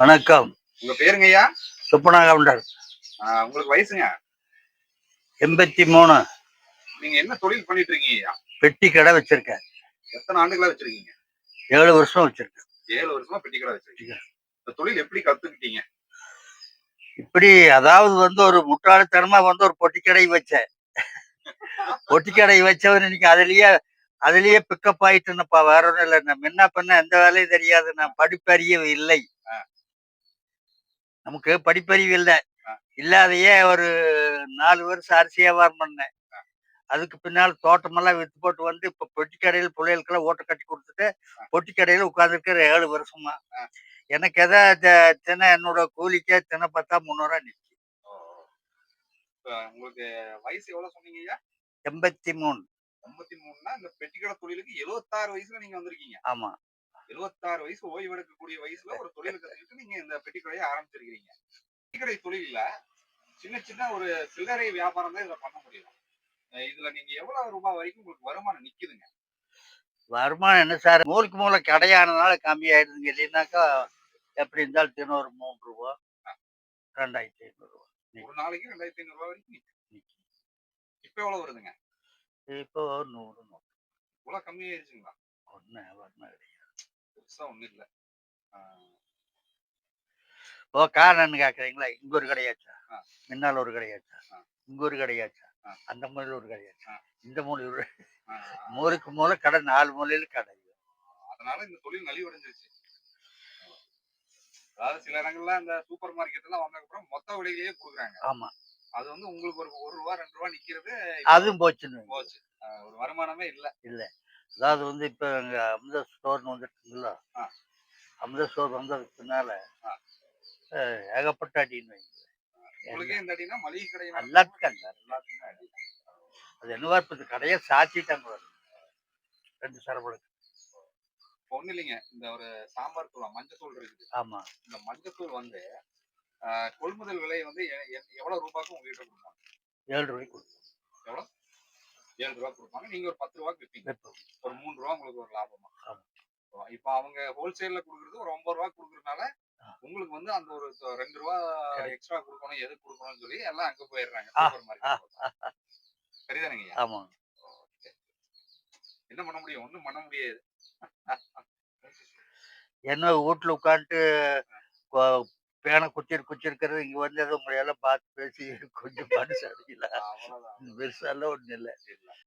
வணக்கம். உங்க பேருங்க ஐயா சுப்பனா கவுண்டர் உங்களுக்கு வயசுங்க? எண்பத்தி மூணு நீங்க என்ன தொழில் பண்ணிட்டு இருக்கீங்க ஐயா பெட்டி கடை வச்சிருக்கேன். எத்தனை ஆண்டுகளா வச்சிருக்கீங்க? ஏழு வருஷம் வச்சிருக்கேன். ஏழு வருஷமா பெட்டி கடை வச்சிருக்கீங்க. இந்த தொழில் எப்படி கத்துக்கிட்டீங்க? இப்படி அதாவது வந்து ஒரு முட்டாள்தனமா வந்து ஒரு பொட்டி கடை வச்சேன். பொட்டி கடை வச்சவன் இன்னைக்கு அதுலயே அதுலயே பிக்கப் ஆயிட்டுன்னுப்பா வேற ஒண்ணும் இல்லை. நான் முன்ன பண்ண எந்த வேலையும் தெரியாது. நான் படிப்பறிவு இல்லை. நமக்கு படிப்பறிவு இல்லை இல்லாதையே ஒரு நாலு வருஷம் அரிசி வியாபாரம் பண்ணேன். அதுக்கு பின்னால் தோட்டமெல்லாம் வித்து போட்டு வந்து இப்ப பொட்டி கடையில் பிள்ளைகளுக்கெல்லாம் ஓட்ட கட்டி கொடுத்துட்டு பொட்டி கடையில உட்காந்துருக்கிற ஏழு வருஷமா. எனக்கு எதா தின என்னோட கூலிக்கே தின பார்த்தா முந்நூறுவா நிற்கும் உங்களுக்கு வயசு எவ்வளவு சொன்னீங்க எண்பத்தி மூணு. ஐம்பத்தி மூணுனா இந்த பெட்டி கடை தொழிலுக்கு எழுபத்தாறு வயசுல நீங்க வந்திருக்கீங்க. ஆமா. எழுபத்தாறு வயசு ஓய்வு எடுக்கக்கூடிய வயசுல ஒரு தொழில் கத்துக்கிட்டு நீங்க இந்த பெட்டி கடையை ஆரம்பிச்சிருக்கீங்க பெட்டி கடை தொழில்ல சின்ன சின்ன ஒரு சில்லறை வியாபாரம் தான் இதுல பண்ண முடியும். இதுல நீங்க எவ்வளவு ரூபாய் வரைக்கும் உங்களுக்கு வருமானம் நிக்குதுங்க? வருமானம் என்ன சார்? மூலைக்கு மூளை கடையானதுனால கம்மியாயிடுதுங்க இல்லைன்னாக்கா எப்படி இருந்தாலும் தினம் ஒரு மூணு ரூபா ரெண்டாயிரத்தி ஐநூறுரூவா ஒரு நாளைக்கு ரெண்டாயிரத்தி ஐநூறு ரூபாய் வரைக்கும் இப்ப எவ்வளவு வருதுங்க? இப்போ நூறு நூறு. இவ்வளவு கம்மியாயிருச்சுங்களா? ஒன்று வருமானம் கிடையாது. பெருசா ஒண்ணும் இல்ல. ஓ காரணம்னு கேட்குறீங்களா இங்க ஒரு கடையாச்சா. முன்னால் ஒரு கடையாச்சா. இங்க ஒரு கடையாச்சா. அந்த மூலையில் ஒரு கடையாச்சா. இந்த மூலையில் ஒரு மூலைக்கு மூலை கடை நாலு மூலையில கடை. அதனால இந்த தொழில் நலிவடைஞ்சிருச்சு. அதாவது சில இடங்கள்ல இந்த சூப்பர் மார்க்கெட் எல்லாம் வந்ததுக்கு அப்புறம் மொத்த விலையிலேயே கொடுக்குறாங்க. ஆமா. அது வந்து உங்களுக்கு ஒரு ஒரு ரூபா ரெண்டு ரூபா நிக்கிறது அதுவும் போச்சுன்னு. போச்சு. ஒரு வருமானமே இல்ல. அதாவது வந்து இப்போ எங்க அமுத ஸ்டோர்னு வந்துருக்குங்கள ஆ. அமுத ஸ்டோர் வந்ததுக்கு பின்னால ஆ. அஹ், ஏகப்பட்ட அடின்னு வைங்க மளிகை கடை எல்லாத்துக்கும் அது என்னவா இப்போ இந்த கடையை சாத்திட்டாங்க. ரெண்டு சரபடுக்கு ஒண்ணு இல்லைங்க. இந்த ஒரு சாம்பார் தூள் மஞ்சத்தூள் இருக்குது. ஆமா. இந்த மஞ்சத்தூள் வந்து கொள்முதல் விலை வந்து எ- எ- எவ்வளவு ரூபாய்க்கு உங்ககிட்ட கொடுப்பாங்க? ஏழு ரூபாய்க்கு கொடுப்போம். ஏழு ரூபா கொடுப்பாங்க. நீங்க ஒரு பத்து ரூபாய்க்கு விற்பீங்க. ஒரு மூணு ரூபா உங்களுக்கு ஒரு லாபமா. இப்போ அவங்க ஹோல்சேல்ல கொடுக்குறது ஒரு ஒன்பது ரூபா கொடுக்கறதுனால. உங்களுக்கு வந்து அந்த ஒரு ரெண்டு ரூபா. எக்ஸ்ட்ரா கொடுக்கணும் எது கொடுக்கணும்னு சொல்லி எல்லாம் அங்க போயிடுறாங்க. சரிதானுங்க ஆமா என்ன பண்ண முடியும்? ஒண்ணும் பண்ண முடியாது. என்ன வீட்டுல உட்காந்துட்டு பேனை குச்சிட்டு குச்சிருக்கிறது இங்க வந்து ஏதோ உங்களை எல்லாம் பார்த்து பேசி கொஞ்சம் மனசு அவ்வளவுதான் பெருசாலாம் இல்ல.